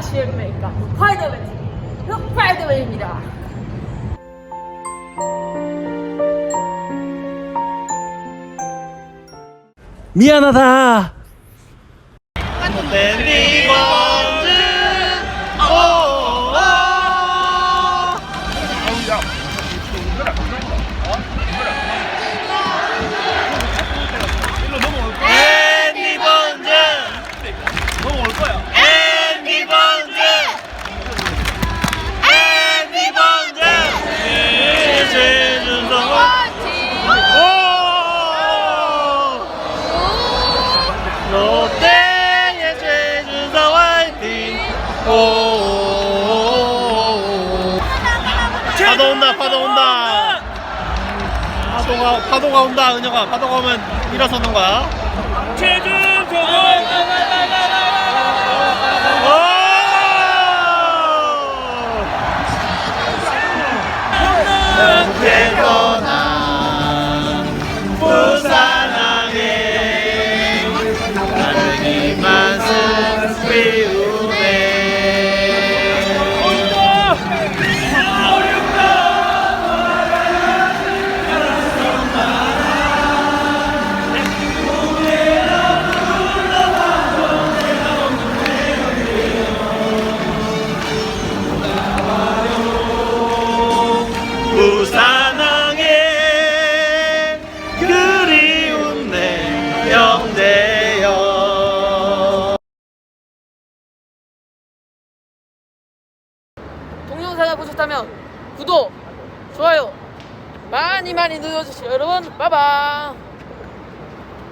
아시겠습니까? 파이더맨, 흑 파이더맨입니다. 미안하다. 오 파도 온다 파도 온다. 파도가 파도가 온다 은혁아. 파도가 오면 일어서는 거야. 제주 조공 떠나 동영상을 보셨다면 구독, 좋아요 많이 많이 눌러주시고 여러분 빠밤.